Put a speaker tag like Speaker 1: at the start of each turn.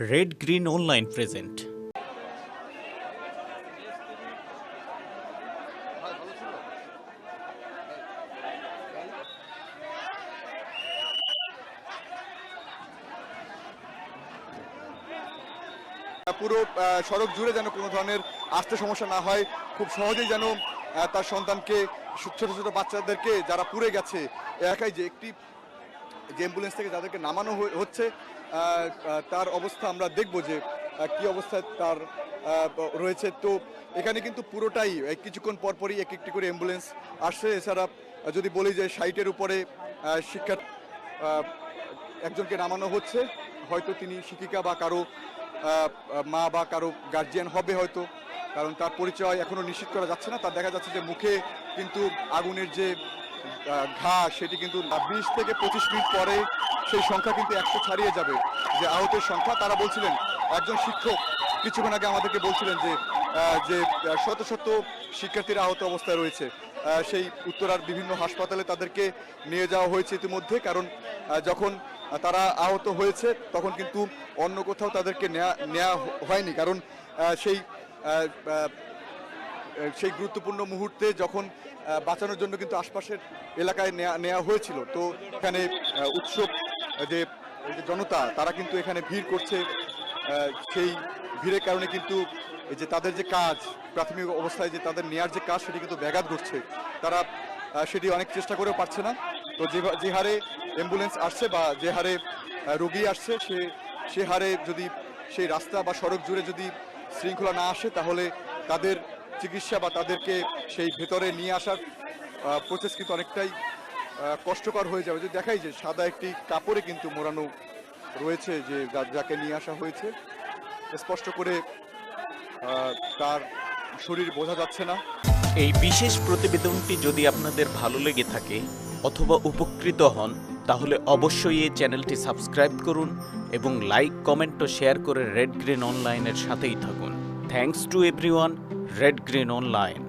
Speaker 1: Red Green online present
Speaker 2: পুরো সড়ক জুড়ে যেন কোনো ধরনের আসতে সমস্যা না হয়, খুব সহজেই যেন তার সন্তানকে, ছোট ছোট বাচ্চাদেরকে যারা পুড়ে গেছে এলাকায় যে একটি যে অ্যাম্বুলেন্স থেকে যাদেরকে নামানো হচ্ছে তার অবস্থা আমরা দেখব যে কি অবস্থায় তার রয়েছে। তো এখানে কিন্তু পুরোটাই কিছুক্ষণ পরপরই এক একটি করে অ্যাম্বুলেন্স আসছে এছাড়া যদি বলি যে সাইটের উপরে শিক্ষা একজনকে নামানো হচ্ছে। হয়তো তিনি শিক্ষিকা বা কারও মা বা কারও গার্জিয়ান হবে হয়তো। কারণ তার পরিচয় এখনও নিশ্চিত করা যাচ্ছে না। তার দেখা যাচ্ছে যে মুখে কিন্তু আগুনের যে ঘা, সেটি কিন্তু বিশ থেকে পঁচিশ মিনিট পরে সেই সংখ্যা কিন্তু একশো ছাড়িয়ে যাবে। যে আহতের সংখ্যা, তারা বলছিলেন, একজন শিক্ষক কিছুক্ষণ আগে আমাদেরকে বলছিলেন যে যে শত শত শিক্ষার্থীরা আহত অবস্থায় রয়েছে। সেই উত্তরার বিভিন্ন হাসপাতালে তাদেরকে নিয়ে যাওয়া হয়েছে ইতিমধ্যে, কারণ যখন তারা আহত হয়েছে, তখন কিন্তু অন্য কোথাও তাদেরকে নেওয়া নেওয়া হয়নি। কারণ সেই সেই গুরুত্বপূর্ণ মুহূর্তে যখন বাঁচানোর জন্য কিন্তু আশপাশের এলাকায় নেওয়া হয়েছিল। তো এখানে উৎসব যে জনতা, তারা কিন্তু এখানে ভিড় করছে। সেই ভিড়ের কারণে কিন্তু যে তাদের যে কাজ, প্রাথমিক অবস্থায় যে তাদের নেয়ার যে কাজ, সেটি কিন্তু ব্যাঘাত ঘটছে। তারা সেটি অনেক চেষ্টা করেও পারছে না। তো যে যে হারে অ্যাম্বুলেন্স আসছে বা যে হারে রোগী আসছে, সে সে হারে যদি সেই রাস্তা বা সড়ক জুড়ে যদি শৃঙ্খলা না আসে, তাহলে তাদের চিকিৎসা বা তাদেরকে সেই ভেতরে নিয়ে আসার প্রসেস কিন্তু অনেকটাই কষ্টকর হয়ে যাবে। যদি দেখাই যে সাদা একটি কাপড়ে কিন্তু মোড়ানো রয়েছে যে যাকে নিয়ে আসা হয়েছে, স্পষ্ট করে তার শরীর বোঝা যাচ্ছে না।
Speaker 1: এই বিশেষ প্রতিবেদনটি যদি আপনাদের ভালো লেগে থাকে অথবা উপকৃত হন, তাহলে অবশ্যই এই চ্যানেলটি সাবস্ক্রাইব করুন এবং লাইক, কমেন্ট ও শেয়ার করে রেড গ্রিন অনলাইনের সাথেই থাকুন। Thanks to everyone Red Green Online